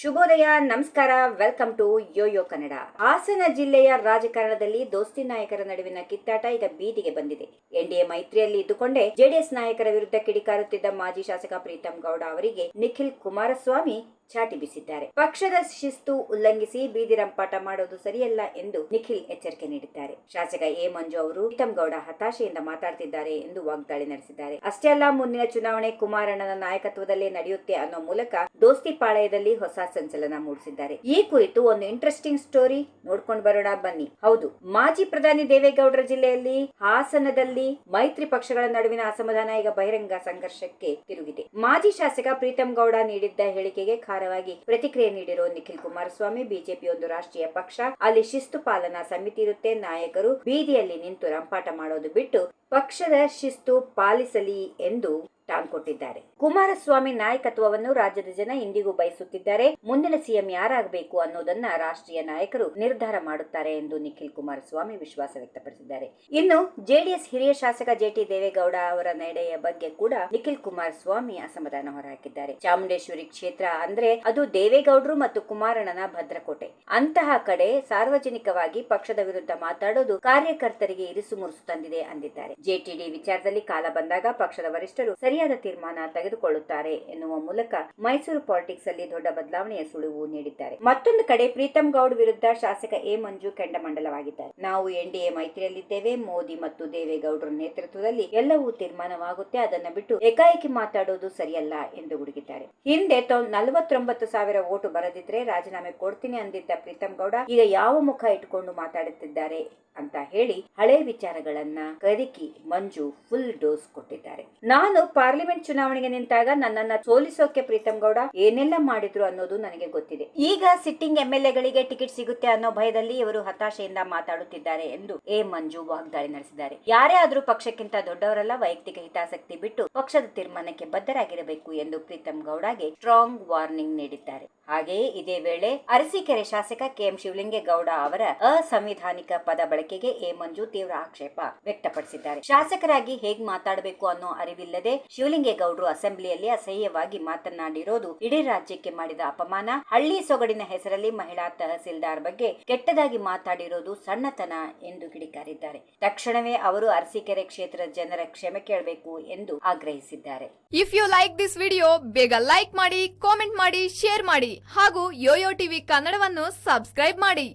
ಶುಭೋದಯ, ನಮಸ್ಕಾರ welcome to YoYo Kannada Hassan ಜಿಲ್ಲೆಯ ರಾಜಕಾರಣದಲ್ಲಿ ದೋಸ್ತಿ ನಾಯಕರ ನಡುವಿನ ಕಿತ್ತಾಟ ಈಗ ಬೀದಿಗೆ ಬಂದಿದೆ. ಎನ್ಡಿಎ ಮೈತ್ರಿಯಲ್ಲಿ ಇದ್ದುಕೊಂಡೇ ಜೆಡಿಎಸ್ ನಾಯಕರ ವಿರುದ್ಧ ಕಿಡಿಕಾರುತ್ತಿದ್ದ ಮಾಜಿ ಶಾಸಕ ಪ್ರೀತಂ ಗೌಡ ಅವರಿಗೆ ನಿಖಿಲ್ ಕುಮಾರಸ್ವಾಮಿ ಚಾಟಿ ಬಿಸಿದ್ದಾರೆ. ಪಕ್ಷದ ಶಿಸ್ತು ಉಲ್ಲಂಘಿಸಿ ಬೀದಿ ರಂಪಾಟ ಮಾಡೋದು ಸರಿಯಲ್ಲ ಎಂದು ನಿಖಿಲ್ ಎಚ್ಚರಿಕೆ ನೀಡಿದ್ದಾರೆ. ಶಾಸಕ ಎ ಮಂಜು ಅವರು ಪ್ರೀತಂ ಗೌಡ ಹತಾಶೆಯಿಂದ ಮಾತಾಡ್ತಿದ್ದಾರೆ ಎಂದು ವಾಗ್ದಾಳಿ ನಡೆಸಿದ್ದಾರೆ. ಅಷ್ಟೇ ಅಲ್ಲ, ಮುಂದಿನ ಚುನಾವಣೆ ಕುಮಾರಣ್ಣನ ನಾಯಕತ್ವದಲ್ಲೇ ನಡೆಯುತ್ತೆ ಅನ್ನೋ ಮೂಲಕ ದೋಸ್ತಿ ಪಾಳಯದಲ್ಲಿ ಹೊಸ ಸಂಚಲನ ಮೂಡಿಸಿದ್ದಾರೆ. ಈ ಕುರಿತು ಒಂದು ಇಂಟ್ರೆಸ್ಟಿಂಗ್ ಸ್ಟೋರಿ ನೋಡ್ಕೊಂಡು ಬರೋಣ, ಬನ್ನಿ. ಹೌದು, ಮಾಜಿ ಪ್ರಧಾನಿ ದೇವೇಗೌಡರ ಜಿಲ್ಲೆಯಲ್ಲಿ ಹಾಸನದಲ್ಲಿ ಮೈತ್ರಿ ಪಕ್ಷಗಳ ನಡುವಿನ ಅಸಮಾಧಾನ ಈಗ ಬಹಿರಂಗ ಸಂಘರ್ಷಕ್ಕೆ ತಿರುಗಿದೆ. ಮಾಜಿ ಶಾಸಕ ಪ್ರೀತಂ ಗೌಡ ನೀಡಿದ್ದ ಹೇಳಿಕೆಗೆ ಖಾರವಾಗಿ ಪ್ರತಿಕ್ರಿಯೆ ನೀಡಿರುವ ನಿಖಿಲ್ ಕುಮಾರಸ್ವಾಮಿ ಬಿಜೆಪಿ ಒಂದು ರಾಷ್ಟ್ರೀಯ ಪಕ್ಷ. ಅಲ್ಲಿ ಶಿಸ್ತು ಪಾಲನಾ ಸಮಿತಿ ಇರುತ್ತೆ. ನಾಯಕರು ಬೀದಿಯಲ್ಲಿ ನಿಂತು ರಂಪಾಟ ಮಾಡೋದು ಬಿಟ್ಟು ಪಕ್ಷದ ಶಿಸ್ತು ಪಾಲಿಸಲಿ ಎಂದು ಟಾಂಗ್ ಕೊಟ್ಟಿದ್ದಾರೆ. ಕುಮಾರಸ್ವಾಮಿ ನಾಯಕತ್ವವನ್ನು ರಾಜ್ಯದ ಜನ ಇಂದಿಗೂ ಬಯಸುತ್ತಿದ್ದಾರೆ. ಮುಂದಿನ ಸಿಎಂ ಯಾರಾಗಬೇಕು ಅನ್ನೋದನ್ನ ರಾಷ್ಟ್ರೀಯ ನಾಯಕರು ನಿರ್ಧಾರ ಮಾಡುತ್ತಾರೆ ಎಂದು ನಿಖಿಲ್ ಕುಮಾರಸ್ವಾಮಿ ವಿಶ್ವಾಸ ವ್ಯಕ್ತಪಡಿಸಿದ್ದಾರೆ. ಇನ್ನು ಜೆಡಿಎಸ್ ಹಿರಿಯ ಶಾಸಕ ಜೆಟಿ ದೇವೇಗೌಡ ಅವರ ನಡೆಯ ಬಗ್ಗೆ ಕೂಡ ನಿಖಿಲ್ ಕುಮಾರಸ್ವಾಮಿ ಅಸಮಾಧಾನ ಹೊರಹಾಕಿದ್ದಾರೆ. ಚಾಮುಂಡೇಶ್ವರಿ ಕ್ಷೇತ್ರ ಅಂದ್ರೆ ಅದು ದೇವೇಗೌಡರು ಮತ್ತು ಕುಮಾರಣ್ಣನ ಭದ್ರಕೋಟೆ. ಅಂತಹ ಕಡೆ ಸಾರ್ವಜನಿಕವಾಗಿ ಪಕ್ಷದ ವಿರುದ್ಧ ಮಾತಾಡೋದು ಕಾರ್ಯಕರ್ತರಿಗೆ ಇರಿಸು ಮುರುಸು ತಂದಿದೆ ಅಂದಿದ್ದಾರೆ. ಜೆಟಿಡಿ ವಿಚಾರದಲ್ಲಿ ಕಾಲ ಬಂದಾಗ ಪಕ್ಷದ ವರಿಷ್ಠರು ಸರಿಯಾದ ತೀರ್ಮಾನ ತೆಗೆದುಕೊಳ್ಳುತ್ತಾರೆ ಎನ್ನುವ ಮೂಲಕ ಮೈಸೂರು ಪಾಲಿಟಿಕ್ಸ್ ಅಲ್ಲಿ ದೊಡ್ಡ ಬದಲಾವಣೆಯ ಸುಳಿವು ನೀಡಿದ್ದಾರೆ. ಮತ್ತೊಂದು ಕಡೆ ಪ್ರೀತಂ ಗೌಡ್ ವಿರುದ್ಧ ಶಾಸಕ ಎ ಮಂಜು ಕೆಂಡಮಂಡಲವಾಗಿದ್ದಾರೆ. ನಾವು ಎನ್ಡಿಎ ಮೈತ್ರಿಯಲ್ಲಿದ್ದೇವೆ, ಮೋದಿ ಮತ್ತು ದೇವೇಗೌಡರ ನೇತೃತ್ವದಲ್ಲಿ ಎಲ್ಲವೂ ತೀರ್ಮಾನವಾಗುತ್ತೆ, ಅದನ್ನ ಬಿಟ್ಟು ಏಕಾಏಕಿ ಮಾತಾಡೋದು ಸರಿಯಲ್ಲ ಎಂದು ಗುಡುಗಿದ್ದಾರೆ. ಹಿಂದೆ ನಲವತ್ತೊಂಬತ್ತು ಸಾವಿರ ಓಟು ಬರದಿದ್ರೆ ರಾಜೀನಾಮೆ ಕೊಡ್ತೀನಿ ಅಂದಿದ್ದ ಪ್ರೀತಮ್ ಗೌಡ ಈಗ ಯಾವ ಮುಖ ಇಟ್ಟುಕೊಂಡು ಮಾತಾಡುತ್ತಿದ್ದಾರೆ ಅಂತ ಹೇಳಿ ಹಳೆ ವಿಚಾರಗಳನ್ನ ಕದಕಿ ಮಂಜು ಫುಲ್ ಡೋಸ್ ಕೊಟ್ಟಿದ್ದಾರೆ. ನಾನು ಪಾರ್ಲಿಮೆಂಟ್ ಚುನಾವಣೆಗೆ ನಿಂತಾಗ ನನ್ನನ್ನ ಸೋಲಿಸೋಕೆ ಪ್ರೀತಂ ಗೌಡ ಏನೆಲ್ಲ ಮಾಡಿದ್ರು ಅನ್ನೋದು ನನಗೆ ಗೊತ್ತಿದೆ. ಈಗ ಸಿಟ್ಟಿಂಗ್ ಎಂ ಎಲ್ ಎಗಳಿಗೆ ಟಿಕೆಟ್ ಸಿಗುತ್ತೆ ಅನ್ನೋ ಭಯದಲ್ಲಿ ಇವರು ಹತಾಶೆಯಿಂದ ಮಾತಾಡುತ್ತಿದ್ದಾರೆ ಎಂದು ಎ ಮಂಜು ವಾಗ್ದಾಳಿ ನಡೆಸಿದ್ದಾರೆ. ಯಾರೇ ಆದ್ರೂ ಪಕ್ಷಕ್ಕಿಂತ ದೊಡ್ಡವರಲ್ಲ, ವೈಯಕ್ತಿಕ ಹಿತಾಸಕ್ತಿ ಬಿಟ್ಟು ಪಕ್ಷದ ತೀರ್ಮಾನಕ್ಕೆ ಬದ್ಧರಾಗಿರಬೇಕು ಎಂದು ಪ್ರೀತಂ ಗೌಡಗೆ ಸ್ಟ್ರಾಂಗ್ ವಾರ್ನಿಂಗ್ ನೀಡಿದ್ದಾರೆ. ಹಾಗೆಯೇ ಇದೇ ವೇಳೆ ಅರಸೀಕೆರೆ ಶಾಸಕ ಕೆಎಂ ಶಿವಲಿಂಗೇಗೌಡ ಅವರ ಅಸಂವಿಧಾನಿಕ ಪದ ಬಳಕೆಗೆ ಎ ಮಂಜು ತೀವ್ರ ಆಕ್ಷೇಪ ವ್ಯಕ್ತಪಡಿಸಿದ್ದಾರೆ. ಶಾಸಕರಾಗಿ ಹೇಗ್ ಮಾತಾಡಬೇಕು ಅನ್ನೋ ಅರಿವಿಲ್ಲದೆ ಶಿವಲಿಂಗೇಗೌಡರು ಅಸೆಂಬ್ಲಿಯಲ್ಲಿ ಅಸಹ್ಯವಾಗಿ ಮಾತನಾಡಿರೋದು ಇಡೀ ರಾಜ್ಯಕ್ಕೆ ಮಾಡಿದ ಅಪಮಾನ. ಹಳ್ಳಿ ಸೊಗಡಿನ ಹೆಸರಲ್ಲಿ ಮಹಿಳಾ ತಹಸೀಲ್ದಾರ್ ಬಗ್ಗೆ ಕೆಟ್ಟದಾಗಿ ಮಾತಾಡಿರೋದು ಸಣ್ಣತನ ಎಂದು ಕಿಡಿಕಾರಿದ್ದಾರೆ. ತಕ್ಷಣವೇ ಅವರು ಅರಸೀಕೆರೆ ಕ್ಷೇತ್ರದ ಜನರ ಕ್ಷಮೆ ಕೇಳಬೇಕು ಎಂದು ಆಗ್ರಹಿಸಿದ್ದಾರೆ. If you like this video ಬೇಗ ಲೈಕ್ ಮಾಡಿ ಕಾಮೆಂಟ್ ಮಾಡಿ ಶೇರ್ ಮಾಡಿ ಹಾಗೂ ಯೋಯೋ ಟಿವಿ ಕನ್ನಡವನ್ನು ಸಬ್ಸ್ಕ್ರೈಬ್ ಮಾಡಿ.